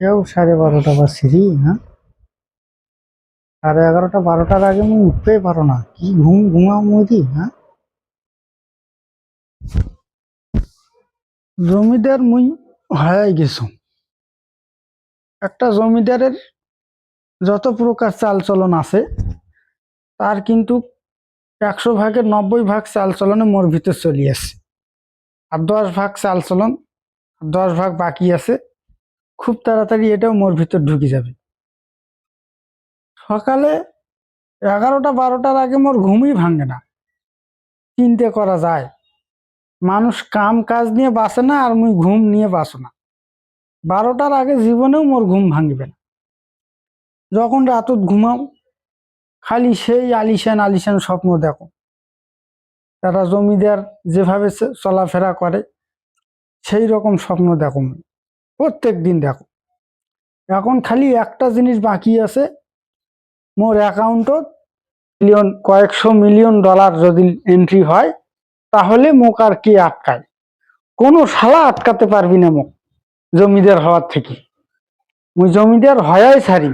কেউ সাড়ে বারোটা বা সিঁড়ি হ্যাঁ? সাড়ে এগারোটা, বারোটার আগে মুই উঠতেই পারো না। কি ঘুম, ঘুমাও মুদি হ্যাঁ? জমিদার মুই হারাই গেছো একটা জমিদারের যত প্রকার চাল চলন আছে, তার কিন্তু একশো ভাগের নব্বই ভাগ চাল চলনে মোর ভিতর চলে আছে। আর দশ ভাগ চাল চলন আর দশ ভাগ বাকি আছে। খুব তাড়াতাড়ি এটাও মোর ভিতর ঢুকে যাবে। সকালে এগারোটা বারোটার আগে মোর ঘুমই ভাঙে না। চিন্তা করা যায়। মানুষ কাম কাজ নিয়ে বাঁচে না আর মুই ঘুম নিয়ে বাঁচো না। বারোটার আগে জীবনেও মোর ঘুম ভাঙবে না। যখন রাতত ঘুমাও, খালি সেই আলিশান আলিশান স্বপ্ন দেখো। তারা জমিদার যেভাবে চলাফেরা করে, সেই রকম স্বপ্ন দেখো মুই। প্রত্যেক দিন দেখো। এখন খালি একটা জিনিস বাকি আছে। মোর অ্যাকাউন্টত মিলিয়ন কয়েকশো মিলিয়ন ডলার যদি এন্ট্রি হয়, তাহলে মোক আর কে আটকায়? কোনো শালা আটকাতে পারবি না মোক, জমিদার হওয়ার থেকে। মুই জমিদার হয়াই ছাড়ি।